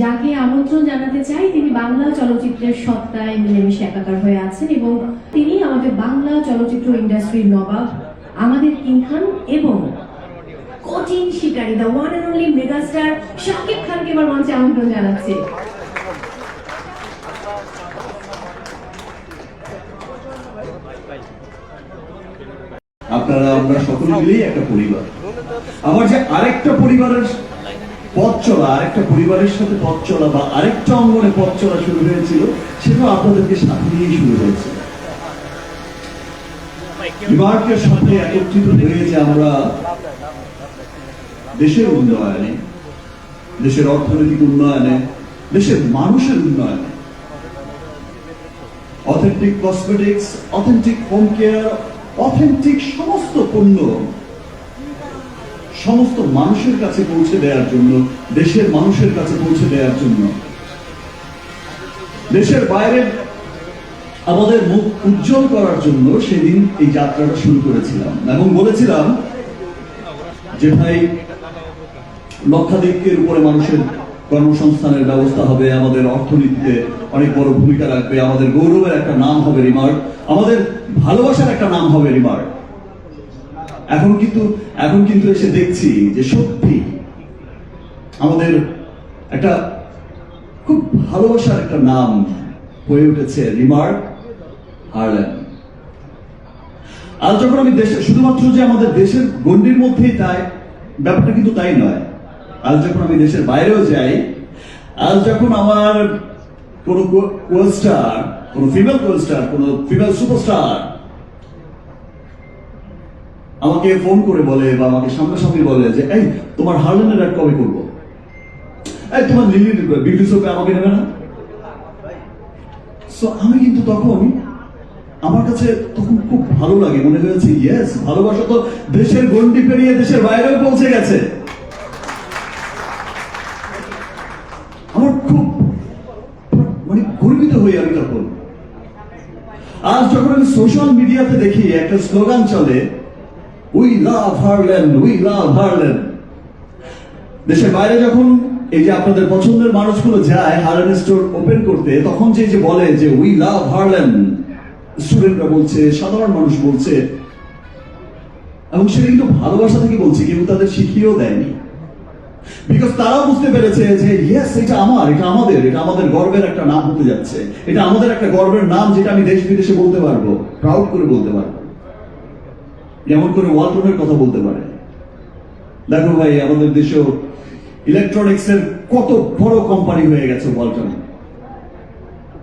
যাকে আমন্ত্রণ জানাতে চাই, তিনি বাংলা চলচ্চিত্রের সত্তায় মিলেমিশে একাকার হয়ে আছেন এবং তিনি আমাদের বাংলা চলচ্চিত্র ইন্ডাস্ট্রির নবাব আমাদের কিং খান এবং কঠিন শিকারী the one and only megastar Shakib খানকে এবার মঞ্চে আমন্ত্রণ জানাচ্ছে। আপনারা, আমরা সকলে মিলেই একটা পরিবার। আমার যে আরেকটা পরিবারের পথ চলা, আরেকটা পরিবারের সাথে পথ চলা বা আরেকটা অঙ্গনে পথ চলা শুরু হয়েছিল সেটা আপনাদেরকে সাথে নিয়েই শুরু হয়েছে। বিভাগের সাথে একত্রিত হয়ে যে আমরা দেশের উন্নয়নে, দেশের অর্থনৈতিক উন্নয়নে, দেশের মানুষের উন্নয়নে authentic cosmetics authentic home care authentic সমস্ত পণ্য সমস্ত মানুষের কাছে পৌঁছে দেওয়ার জন্য, দেশের মানুষের কাছে পৌঁছে দেওয়ার জন্য। দেশের বাইরে আমাদের মুখ উজ্জ্বল করার জন্য সেদিন এই যাত্রাটা শুরু করেছিলাম। এবং বলেছিলাম যে ভাই, লক্ষাধিকের উপরে মানুষের কর্মসংস্থানের ব্যবস্থা হবে, আমাদের অর্থনীতিতে অনেক বড় ভূমিকা রাখবে, আমাদের গৌরবের একটা নাম হবে রিমার্ক আমাদের ভালোবাসার একটা নাম হবে রিমার্ক এখন কিন্তু এখন কিন্তু এসে দেখছি যে সত্যি আমাদের একটা খুব ভালোবাসার একটা নাম হয়ে উঠেছে রিমার্ক হারল্যান্ড। আজ যখন আমি দেশে শুধুমাত্র যে আমাদের দেশের গণ্ডির মধ্যেই তাই, ব্যাপারটা কিন্তু তাই নয়। আজ যখন আমি দেশের বাইরেও যাই, আজ যখন আমার কোনো কোয়েস্টার কোনো ফিমেল কোয়েস্টার কোনো ফিমেল সুপারস্টার আমাকে ফোন করে বলে বা আমাকে সামনাসামনি বলে যে, এই, তোমার হার্লেনের অ্যাড কবে করব? এই, তোমার লিলির বিউটি সোপে আমাকে নেবে না? সো আমি কিন্তু তখন আমার কাছে তখন খুব ভালো লাগে, মনে হয়েছে ইয়েস ভালোবাসা তো দেশের গন্ডি পেরিয়ে দেশের বাইরেও পৌঁছে গেছে। আমার খুব মানে গর্বিত হই আমি তখন। আজ যখন আমি সোশ্যাল মিডিয়াতে দেখি, একটা স্লোগান চলে we love Harland we love Harland দেশের বাইরে যখন এই যে আপনাদের পছন্দের মানুষগুলো যায় হারল্যান্ড স্টোর ওপেন করতে, তখন যে যে বলে যে উই লাভ হারল্যান্ড স্টুডেন্টরা বলছে, সাধারণ মানুষ বলছে, এবং সেটা কিন্তু ভালোবাসা থেকে বলছে, কেউ তাদের শিখিয়েও দেয়নি। বিকজ তারাও বুঝতে পেরেছে যে ইয়েস এটা আমার, এটা আমাদের এটা আমাদের গর্বের একটা নাম হতে যাচ্ছে। এটা আমাদের একটা গর্বের নাম যেটা আমি দেশ বিদেশে বলতে পারব প্রাউড করে বলতে পারব। যেমন করে ওয়ালটনের কথা বলতে পারে? দেখো ভাই, আমাদের দেশেও ইলেকট্রনিক্স এর কত বড় কোম্পানি হয়ে গেছে ওয়ালটন।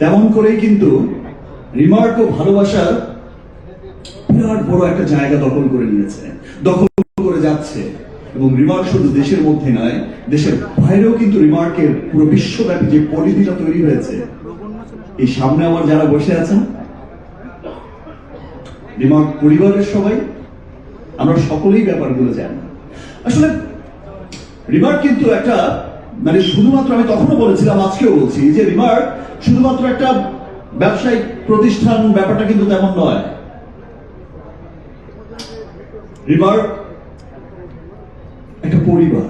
তেমন করেই কিন্তু রিমার্ক ও ভালোবাসার বিরাট বড় একটা জায়গা দখল করে নিয়েছে, দখল করে যাচ্ছে। এবং রিমার্ক শুধু দেশের মধ্যে নয়, দেশের বাইরেও কিন্তু রিমার্কের পুরো বিশ্বব্যাপী যে পলিটিটা তৈরি হয়েছে, এই সামনে আমার যারা বসে আছেন, রিমার্ক পরিবারের সবাই আমরা সকলেই ব্যাপারগুলো জানি। আসলে রিমার্ক কিন্তু একটা মানে শুধুমাত্র আমি তখনও বলেছিলাম, আজকেও বলছি, যে রিমার্ক শুধুমাত্র একটা ব্যবসায়িক প্রতিষ্ঠান ব্যাপারটা কিন্তু তেমন নয়। রিমার্ক একটা পরিবার।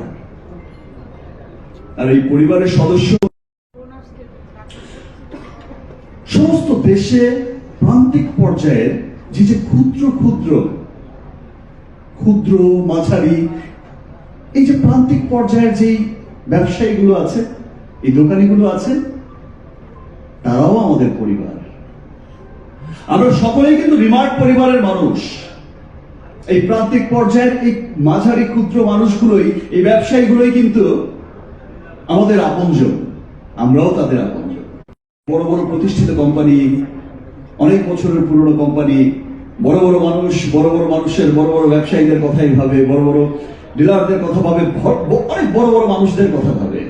আর এই পরিবারের সদস্য সমস্ত দেশে প্রান্তিক পর্যায়ের যে যে ক্ষুদ্র ক্ষুদ্র ক্ষুদ্র, মাঝারি, এই যে প্রান্তিক পর্যায়ের যেই ব্যবসায়ীগুলো আছে, এই দোকানিগুলো আছে, তারাও আমাদের পরিবার। আমরা সকলেই কিন্তু রিমার্ক পরিবারের মানুষ। এই প্রান্তিক পর্যায়ের এই মাঝারি, ক্ষুদ্র মানুষগুলোই, এই ব্যবসায়ীগুলোই কিন্তু আমাদের আপনজন। আমরাও তাদের আপনজন। বড় বড় প্রতিষ্ঠিত কোম্পানি, অনেক বছরের পুরনো কোম্পানি বড় বড় মানুষ, বড় বড় মানুষের, বড় বড় ব্যবসায়ীদের কথাই ভাবে, বড় বড় ডিলারদের কথা ভাবে অনেক বড় বড় মানুষদের কথা ভাবে।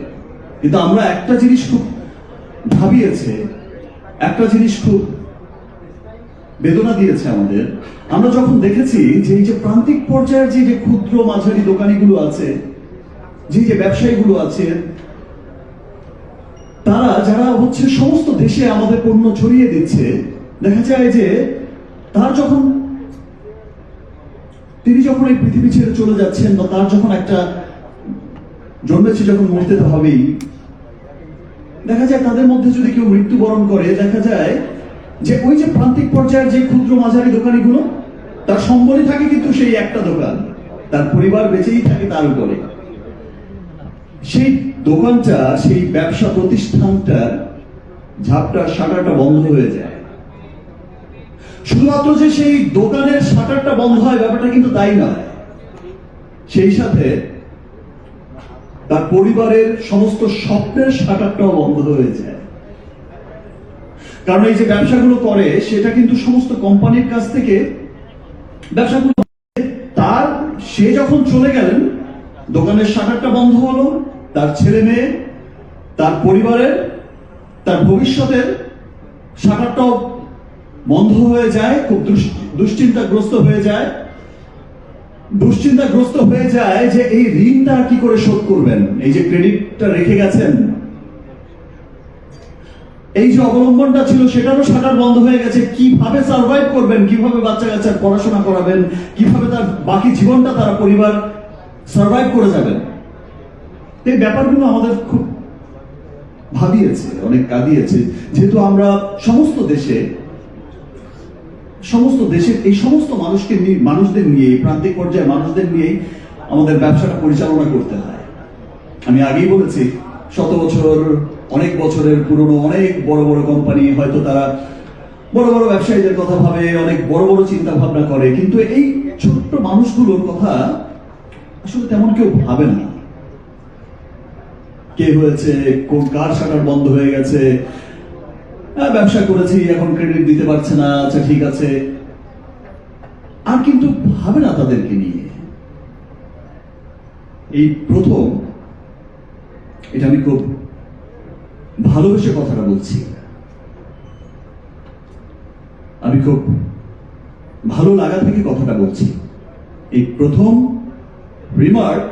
কিন্তু আমরা একটা জিনিস খুব ভাবিয়েছে, একটা জিনিস খুব বেদনা দিয়েছে আমাদের। আমরা যখন দেখেছি যে এই যে প্রান্তিক পর্যায়ের যে যে ক্ষুদ্র মাঝারি দোকানিগুলো আছে, যে যে ব্যবসায়ীগুলো আছে, তারা, যারা হচ্ছে সমস্ত দেশে আমাদের পণ্য ছড়িয়ে দিচ্ছে, দেখা যায় যে তার যখন, তিনি যখন এই পৃথিবী ছেড়ে চলে যাচ্ছেন বা তার যখন একটা জন্মেছে যখন মরতে তো হবেই, দেখা যায় তাদের মধ্যে যদি কেউ মৃত্যুবরণ করে, দেখা যায় যে ওই যে প্রান্তিক পর্যায়ের যে ক্ষুদ্র মাঝারি দোকানিগুলো, তার সম্বলই থাকে কিন্তু সেই একটা দোকান। তার পরিবার বেঁচেই থাকে তার উপরে। সেই দোকানটা, সেই ব্যবসা প্রতিষ্ঠানটার ঝাপটা শাটারটা বন্ধ হয়ে যায়। শুধুমাত্র যে সেই দোকানের শাটারটা বন্ধ হয়, ব্যাপারটা কিন্তু তাই নয়। সেই সাথে তার পরিবারের সমস্ত স্বপ্নের শাটারটাও বন্ধ হয়ে যায়। কারণ এই যে ব্যবসাগুলো করে, সেটা কিন্তু সমস্ত কোম্পানির কাছ থেকে ব্যবসাগুলো তার, সে যখন চলে গেলেন, দোকানের শাটারটা বন্ধ হলো, তার ছেলে মেয়ে, তার পরিবারের, তার ভবিষ্যতের শাটারটাও বন্ধ হয়ে যায়, খুব দুশ- দুশ্চিন্তাগ্রস্ত হয়ে যায়। দুশ্চিন্তাগ্রস্ত হয়ে যায় যে এই ঋণটা কি করে শোধ করবেন? এই যে ক্রেডিটটা রেখে গেছেন। এই যে অবলম্বনটা ছিল সেটারও শাটার বন্ধ হয়ে গেছে। কীভাবে সার্ভাইভ করবেন? কীভাবে বাচ্চা কাচ্চার পড়াশোনা করাবেন? কীভাবে তার বাকি জীবনটা তারা পরিবার সার্ভাইভ করে যাবেন? এই ব্যাপারগুলো আমাদের খুব ভাবিয়েছে, অনেক কাঁদিয়েছে। যেহেতু আমরা সমস্ত দেশে সমস্ত দেশের, এই সমস্ত মানুষকে নিয়ে, মানুষদের নিয়ে প্রান্তিক পর্যায়ে মানুষদের নিয়েই আমাদের ব্যবসাটা পরিচালনা করতে হয়। আমি আগেই বলেছি, শত বছর, অনেক বছরের পুরনো অনেক বড় বড় কোম্পানি হয়তো তারা বড় বড় ব্যবসায়ীদের কথা ভাবে, অনেক বড় বড় চিন্তা ভাবনা করে, কিন্তু এই ছোট্ট মানুষগুলোর কথা আসলে তেমন কেউ ভাবে না। কে হয়েছে, কোন কার শাটার বন্ধ হয়ে গেছে ব্যবসা করেছি, এখন ক্রেডিট দিতে পারছে না আচ্ছা ঠিক আছে। আর কিন্তু ভাবে না তাদেরকে নিয়ে। এই প্রথম, এটা আমি খুব ভালোবেসে কথাটা বলছি। আমি খুব ভালো লাগা থেকে কথাটা বলছি। এই প্রথম রিমার্ক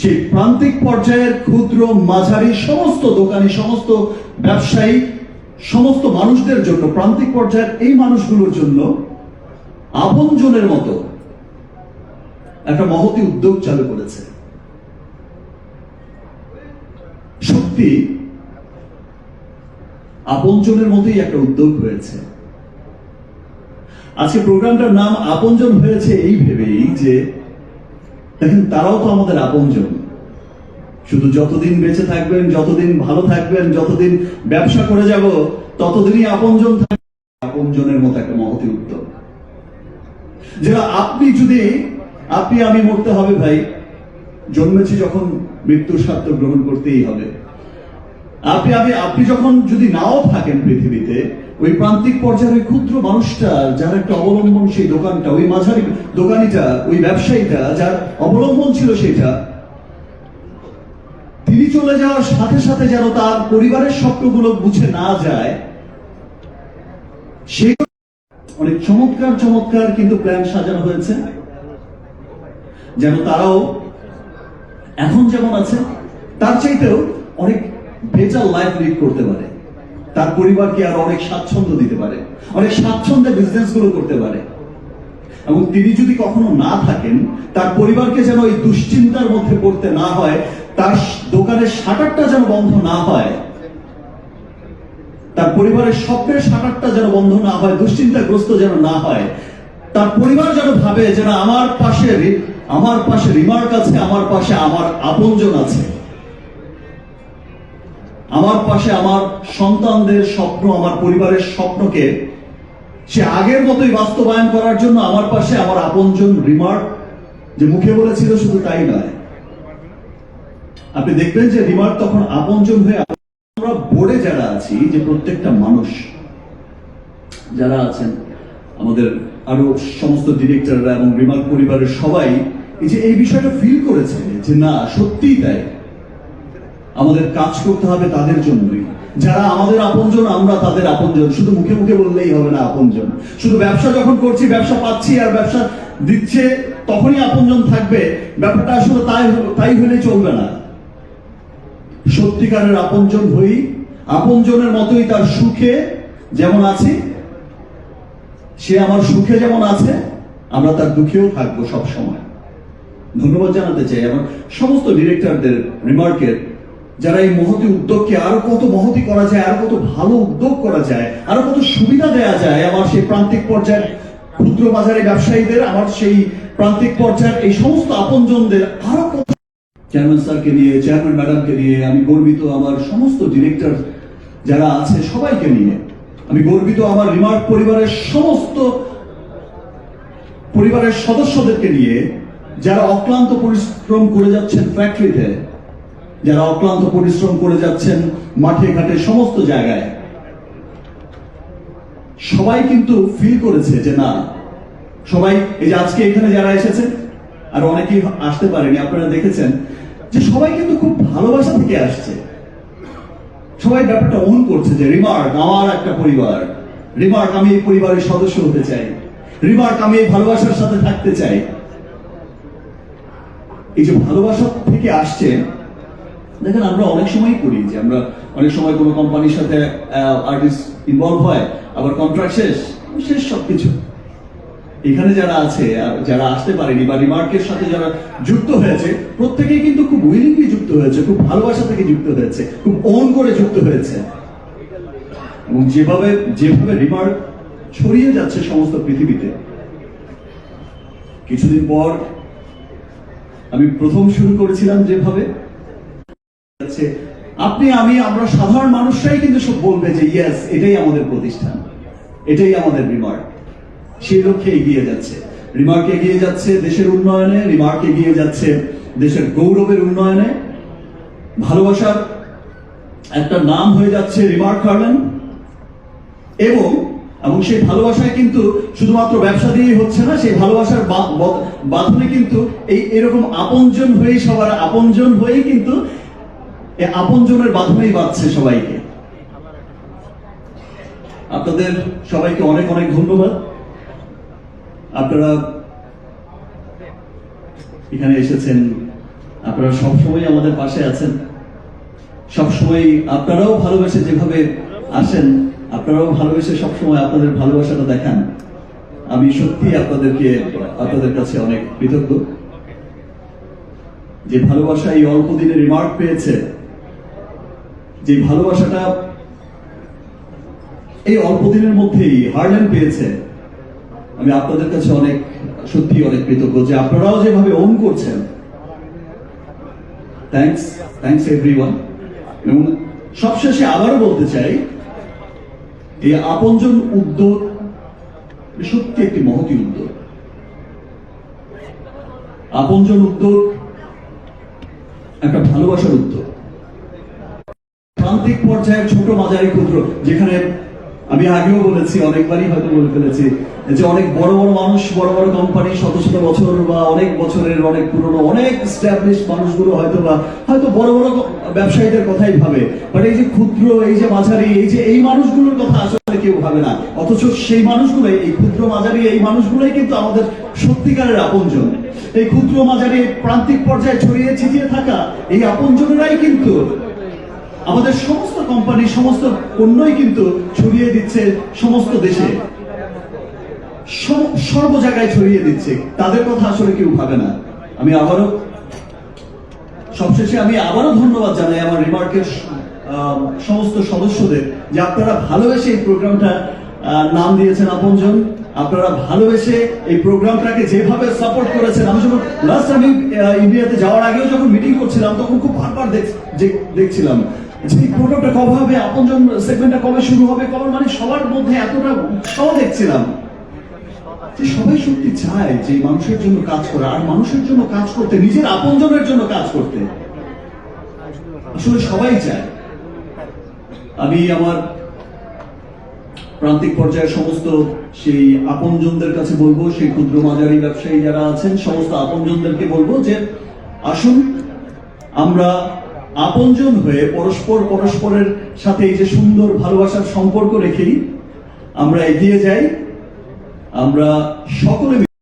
সেই প্রান্তিক পর্যায়ের ক্ষুদ্র মাঝারি সমস্ত দোকানি, সমস্ত ব্যবসায়ী সমস্ত মানুষদের জন্য, প্রান্তিক পর্যায়ের এই মানুষগুলোর জন্য আপনজনের মতো একটা মহতি উদ্যোগ চালু করেছে। সত্যি, আপনজনের মতোই একটা উদ্যোগ হয়েছে। আজকে প্রোগ্রামটার নাম আপনজন হয়েছে এই ভেবেই যে, দেখেন, তারাও তো আমাদের আপনজন। শুধু যতদিন বেঁচে থাকবেন, যতদিন ভালো থাকবেন, যতদিন ব্যবসা করে যাব, ততদিনই আপনজন থাকবে। আপনজনের মতো একটা মহতি উদ্যোগ। যে আপনি যদি, আপনি আমি মরতে হবে ভাই, জন্মেছি যখন মৃত্যুর স্বার্থ গ্রহণ করতেই হবে। আপনি, আমি, আপনি যখন যদি নাও থাকেন পৃথিবীতে, ওই প্রান্তিক পর্যায়ের ওই ক্ষুদ্র মানুষটা, যার একটা অবলম্বন সেই দোকানটা, ওই মাঝারি দোকানিটা, ওই ব্যবসায়ীটা, যার অবলম্বন ছিল সেটা তিনি চলে যাওয়ার সাথে সাথে যেন তার পরিবারের স্বপ্নগুলো মুছে না যায়, সেই অনেক চমৎকার চমৎকার কিন্তু প্ল্যান সাজানো হয়েছে। যেন তারাও এখন যেমন আছে, তার চাইতেও অনেক বেটার লাইফ লিড করতে পারে। তার পরিবারকে আরও অনেক স্বাচ্ছন্দ্য দিতে পারে, অনেক স্বাচ্ছন্দ্যে বিজনেসগুলো করতে পারে। এবং তিনি যদি কখনো না থাকেন, তার পরিবারকে যেন এই দুশ্চিন্তার মধ্যে পড়তে না হয় তার দোকানের শাটারটা যেন বন্ধ না হয়। তার পরিবারের স্বপ্নের শাটারটা যেন বন্ধ না হয়, দুশ্চিন্তাগ্রস্ত যেন না হয়। তার পরিবার যেন ভাবে যেন আমার পাশে আমার পাশে রিমার্ক আছে, আমার পাশে আমার আপনজন আছে। আমার পাশে আমার সন্তানদের স্বপ্ন, আমার পরিবারের স্বপ্নকে সে আগের মতোই বাস্তবায়ন করার জন্য আমার পাশে আমার আপনজন রিমার্ক যে মুখে বলেছিল শুধু তাই নয়। আপনি দেখবেন যে রিমার তখন আপনজন হয়ে আমরা বোর্ডে যারা আছি, যে প্রত্যেকটা মানুষ যারা আছেন, আমাদের আরও সমস্ত ডিরেক্টররা এবং রিমার্ক পরিবারের সবাই, এই যে এই বিষয়টা ফিল করেছে যে না, সত্যিই তাই। আমাদের কাজ করতে হবে তাদের জন্যই। যারা আমাদের আপনজন, আমরা তাদের আপনজন। শুধু মুখে মুখে বললেই হবে না, আপনজন। শুধু ব্যবসা যখন করছি, ব্যবসা পাচ্ছি আর ব্যবসা দিচ্ছে, তখনই আপনজন থাকবে। ব্যাপারটা আসলে তাই তাই হলে চলবে না। সত্যিকারের আপনজন হই, আপনজনের মতোই তার সুখে যেমন আছি, সে আমার সুখে যেমন আছে, আমরা তার দুঃখেও থাকব সব সময় ধন্যবাদ জানাতে চাই। আমার সমস্ত ডিরেক্টরদের রিমার্কের যারা এই মহতি উদ্যোগকে আরও কত মহতি করা যায়, আরও কত ভালো উদ্যোগ করা যায়, আরও কত সুবিধা দেয়া যায়, আমার সেই প্রান্তিক পর্যায়ের ক্ষুদ্র বাজারে ব্যবসায়ীদের, আমার সেই প্রান্তিক পর্যায়ের এই সমস্ত আপনজনদের আরও কত চেয়ারম্যান স্যারকে নিয়ে চেয়ারম্যান ম্যাডামকে নিয়ে, আমি গর্বিত আমার সমস্ত ডিরেক্টর যারা আছে সবাইকে নিয়ে। আমি গর্বিত আমার রিমার্ক পরিবারের সমস্ত পরিবারের সদস্যদেরকে নিয়ে, যারা অক্লান্ত পরিশ্রম করে যাচ্ছেন ফ্যাক্টরিতে যারা অক্লান্ত পরিশ্রম করে যাচ্ছেন মাঠে ঘাটে সমস্ত জায়গায়। সবাই কিন্তু ফিল করেছে যে না, সবাই এই যে আজকে এখানে যারা এসেছে, আর অনেকেই আসতে পারেনি, আপনারা দেখেছেন যে সবাই কিন্তু খুব ভালোবাসা থেকে আসছে। সবাই ব্যাপারটা অন করছে যে, রিমার্ক, আমার একটা পরিবার। রিমার্ক, আমি এই পরিবারের সদস্য হতে চাই। রিমার্ক, আমি এই ভালোবাসার সাথে থাকতে চাই। এই যে ভালোবাসা থেকে আসছে, দেখেন আমরা অনেক সময় করি যে আমরা অনেক সময় কোনো কোম্পানির সাথে আর্টিস্ট ইনভলভ হয়, আবার কন্ট্রাক্ট শেষ শেষ সবকিছু। এখানে যারা আছে যারা আসতে পারেনি বা রিমার্কের সাথে যারা যুক্ত হয়েছে, প্রত্যেকেই কিন্তু খুব উইলিংলি যুক্ত হয়েছে, খুব ভালোবাসা থেকে যুক্ত হয়েছে, খুব অন করে যুক্ত হয়েছে। এবং যেভাবে যেভাবে রিমার্ক ছড়িয়ে যাচ্ছে সমস্ত পৃথিবীতে, কিছুদিন পর আমি প্রথম শুরু করেছিলাম যেভাবে। আপনি, আমি, আমরা সাধারণ মানুষরাই কিন্তু সব বলবে যে ইয়েস এটাই আমাদের প্রতিষ্ঠান। এটাই আমাদের রিমার্ক সেই লক্ষ্যে এগিয়ে যাচ্ছে। রিমার্ক এগিয়ে যাচ্ছে দেশের উন্নয়নে, রিমার্ক এগিয়ে যাচ্ছে দেশের গৌরবের উন্নয়নে। ভালোবাসার একটা নাম হয়ে যাচ্ছে রিমার্ক গার্ডেন এবং এবং সেই ভালোবাসায় কিন্তু শুধুমাত্র ব্যবসা দিয়েই হচ্ছে না, সেই ভালোবাসার বাঁধনে কিন্তু এই এরকম আপনজন হয়েই সবার আপনজন হয়েই কিন্তু আপনজনের বাঁধনেই বাঁধছে সবাইকে। আপনাদের সবাইকে অনেক অনেক ধন্যবাদ। আপনারা এখানে এসেছেন, আপনারা সবসময় আমাদের পাশে আছেন। সবসময় আপনারাও ভালোবেসে যেভাবে আসেন, আপনারাও ভালোবেসে সবসময় আপনাদের ভালোবাসাটা দেখান। আমি সত্যি আপনাদেরকে, আপনাদের কাছে অনেক কৃতজ্ঞ। যে ভালোবাসা এই অল্প দিনে রিমার্ক পেয়েছে, যে ভালোবাসাটা এই অল্প দিনের মধ্যেই হার্লেন পেয়েছে আমি আপনাদের কাছে অনেক সত্যি অনেক কৃতজ্ঞ যে আপনারাও যেভাবে ওন করছেন। থ্যাংকস থ্যাংকস এভরিওয়ান এবং সবশেষে আবারও বলতে চাই, এই আপনজন উদ্যোগ সত্যি একটি মহতি উদ্যোগ। আপনজন উদ্যোগ একটা ভালোবাসার উদ্যোগ। প্রান্তিক পর্যায়ের ছোট মাঝারি ক্ষুদ্র, যেখানে আমি আগেও বলেছি, অনেকবারই হয়তো বলে ফেলেছি, যে অনেক বড় বড় মানুষ, বড় বড় কোম্পানি শত শত বছর বা অনেক বছরের, অনেক পুরনো, অনেক মানুষগুলো হয়তো বা হয়তো বড় বড় ব্যবসায়ীদের কথাই ভাবে। বাট এই যে ক্ষুদ্র, এই যে মাঝারি, এই যে এই মানুষগুলোর কথা আসলে কেউ ভাবে না। অথচ সেই মানুষগুলোই, এই ক্ষুদ্র মাঝারি, এই মানুষগুলোই কিন্তু আমাদের সত্যিকারের আপনজন। এই ক্ষুদ্র মাঝারি প্রান্তিক পর্যায়ে ছড়িয়ে ছিটিয়ে থাকা এই আপনজনেরাই কিন্তু আমাদের সমস্ত কোম্পানি সমস্ত পণ্যই কিন্তু ছড়িয়ে দিচ্ছে সমস্ত দেশে। সর্ব জায়গায় ছড়িয়ে দিচ্ছে। তাদের কথা আসলে কেউ ভাবে না। আমি আবারও, সবশেষে আমি আবারও ধন্যবাদ জানাই আমার রিমার্কের সমস্ত সদস্যদের যে আপনারা ভালোবেসে এই প্রোগ্রামটা নাম দিয়েছেন আপনজন। আপনারা ভালোবেসে এই প্রোগ্রামটাকে যেভাবে সাপোর্ট করেছেন, আমি যখন লাস্ট আমি ইন্ডিয়াতে যাওয়ার আগেও যখন মিটিং করছিলাম, তখন খুব বারবার দেখ- দেখছিলাম। মানে সবাই চায়। আমি আমার প্রান্তিক পর্যায়ের সমস্ত সেই আপনজনদের কাছে বলব, সেই ক্ষুদ্র মাঝারি ব্যবসায়ী যারা আছেন, সমস্ত আপনজনদেরকে বলব যে আসুন, আমরা আপনজন হয়ে পরস্পর পরস্পরের সাথে এই যে সুন্দর ভালোবাসার সম্পর্ক রেখেই আমরা এগিয়ে যাই। আমরা সকলে